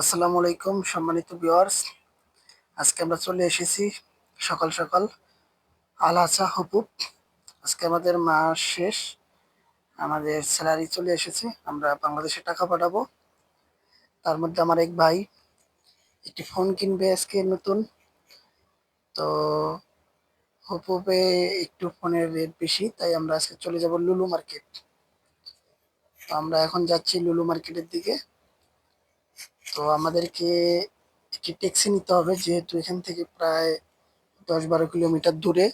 আসসালামু আলাইকুম, সম্মানিত ভিউয়ার্স আজকে আমরা চলে এসেছি সকাল সকাল আলাচা হুপুপ আজকে আমাদের মাস শেষ, আমাদের স্যালারি চলে এসেছে, আমরা বাংলাদেশে টাকা পাঠাবো। তার মধ্যে আমার এক ভাই একটি ফোন কিনবে আজকে নতুন। তো হুপুপে একটু ফোনের রেট বেশি, তাই আমরা আজকে চলে যাব লুলু মার্কেট। তো আমরা এখন যাচ্ছি লুলু মার্কেটের দিকে। তো আমাদেরকে একটি ট্যাক্সি নিতে হবে, যেহেতু এখান থেকে প্রায় দশ বারো কিলোমিটার দূরে।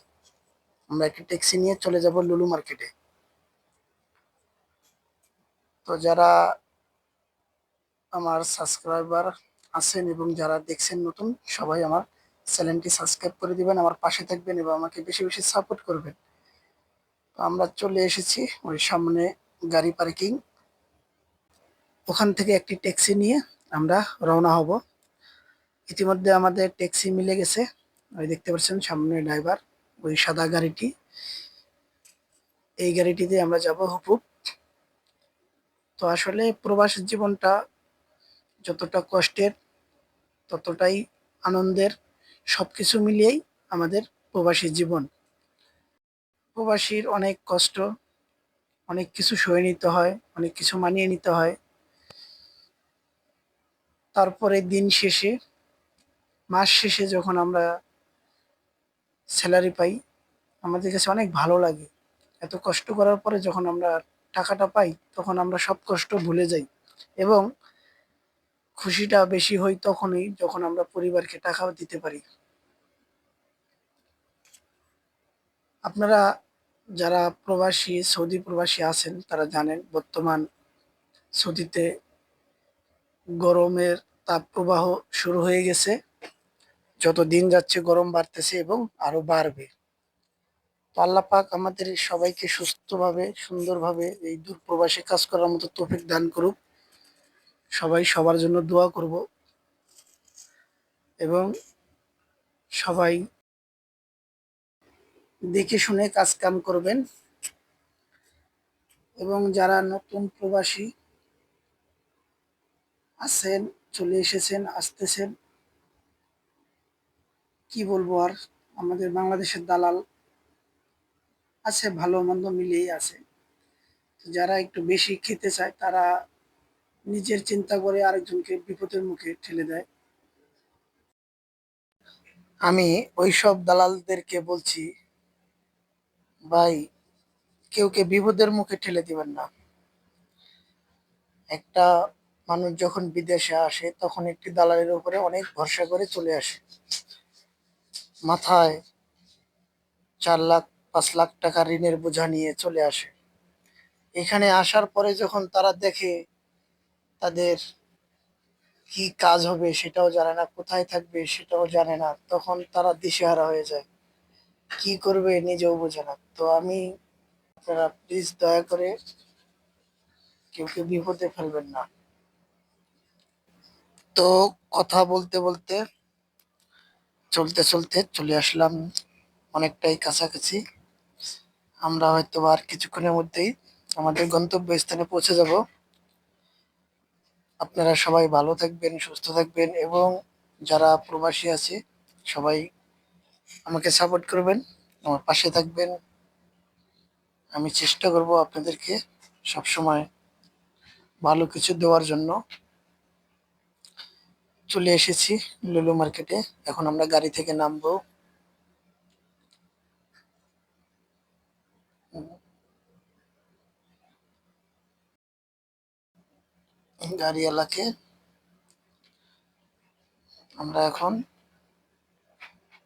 আমরা একটি ট্যাক্সি নিয়ে চলে যাব লুলু মার্কেটে। তো যারা আমার সাবস্ক্রাইবার আছেন এবং যারা দেখছেন নতুন, সবাই আমার চ্যানেলটি সাবস্ক্রাইব করে দিবেন, আমার পাশে থাকবেন এবং আমাকে বেশি বেশি সাপোর্ট করবেন। তো আমরা চলে এসেছি ওই সামনে গাড়ি পার্কিং ওখান থেকে একটি ট্যাক্সি নিয়ে আমরা রওনা হব। ইতিমধ্যে আমাদের ট্যাক্সি মিলে গেছে। ওই দেখতে পাচ্ছেন সামনে ড্রাইভার, ওই সাদা গাড়িটি। এই গাড়িটিতে আমরা যাব হুপুপ তো আসলে প্রবাসের জীবনটা যতটা কষ্টের, ততটাই আনন্দের সব কিছু মিলিয়েই আমাদের প্রবাসী জীবন। প্রবাসীর অনেক কষ্ট, অনেক কিছু সয়ে নিতে হয়, অনেক কিছু মানিয়ে নিতে হয়। তারপরে দিন শেষে, মাস শেষে যখন আমরা স্যালারি পাই, আমাদের কাছে অনেক ভালো লাগে। এত কষ্ট করার পরে যখন আমরা টাকাটা পাই, তখন আমরা সব কষ্ট ভুলে যাই এবং খুশিটা বেশি হই তখনই যখন আমরা পরিবারকে টাকাও দিতে পারি। আপনারা যারা প্রবাসী, সৌদি প্রবাসী আছেন, তারা জানেন বর্তমান সৌদিতে গরমের তাপ প্রবাহ শুরু হয়ে গেছে। যত দিন যাচ্ছে গরম বাড়তেছে এবং আরও বাড়বে। তো আল্লাহ পাক আমাদের সবাইকে সুস্থভাবে, সুন্দরভাবে এই দূর প্রবাসে কাজ করার মতো তৌফিক দান করুক। সবাই সবার জন্য দোয়া করব এবং সবাই দেখে শুনে কাজ কাম করবেন এবং যারা নতুন প্রবাসী আছেন চলে এসেছেন, আসতেছেন। কি বলব আর, আমাদের বাংলাদেশের দালাল আছে, ভালো মন্দ মিলিয়েই আছে। যারা একটু বেশি খেতে চায়, তারা নিজের চিন্তা করে আরেকজনকে বিপদের মুখে ঠেলে দেয়। আমি ওই সব দালালদেরকে বলছি, ভাই কেউ কে বিপদের মুখে ঠেলে দিবেন না। একটা মানুষ যখন বিদেশে আসে, তখন একটি দালালের উপরে অনেক ভরসা করে চলে আসে। মাথায় চার লাখ, পাঁচ লাখ টাকা ঋণের বোঝা নিয়ে চলে আসে। এখানে আসার পরে যখন তারা দেখে তাদের কি কাজ হবে সেটাও জানে না, কোথায় থাকবে সেটাও জানে না, তখন তারা দিশেহারা হয়ে যায়। কি করবে নিজেও বোঝে না। তো আমি, আপনারা প্লিজ দয়া করে কেউ কেউ বিপদে ফেলবেন না। তো কথা বলতে বলতে চলতে চলতে চলে আসলাম অনেকটাই কাছাকাছি। আমরা হয়তো আর কিছুক্ষণের মধ্যেই আমাদের গন্তব্যস্থানে পৌঁছে যাব। আপনারা সবাই ভালো থাকবেন, সুস্থ থাকবেন এবং যারা প্রবাসী আছে, সবাই আমাকে সাপোর্ট করবেন, আমার পাশে থাকবেন। আমি চেষ্টা করব আপনাদেরকে সবসময় ভালো কিছু দেওয়ার জন্য। চলে এসেছি লুলু মার্কেটে। এখন আমরা গাড়ি থেকে নামবো। গাড়িওয়ালাকে আমরা এখন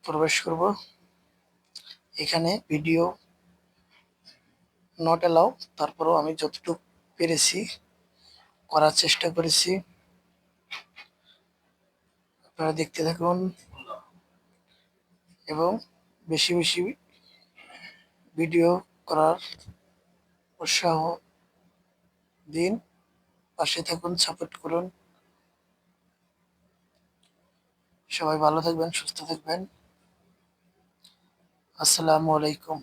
প্রবেশ করব। এখানে ভিডিও নট এলাও তারপরেও আমি যতটুকু পেরেছি করার চেষ্টা করেছি। আপনারা দেখতে থাকুন। এবং বেশি বেশি ভিডিও করার উৎসাহ দিন। পাশে থাকুন, সাপোর্ট করুন। সবাই ভালো থাকবেন, সুস্থ থাকবেন। আসসালামু আলাইকুম।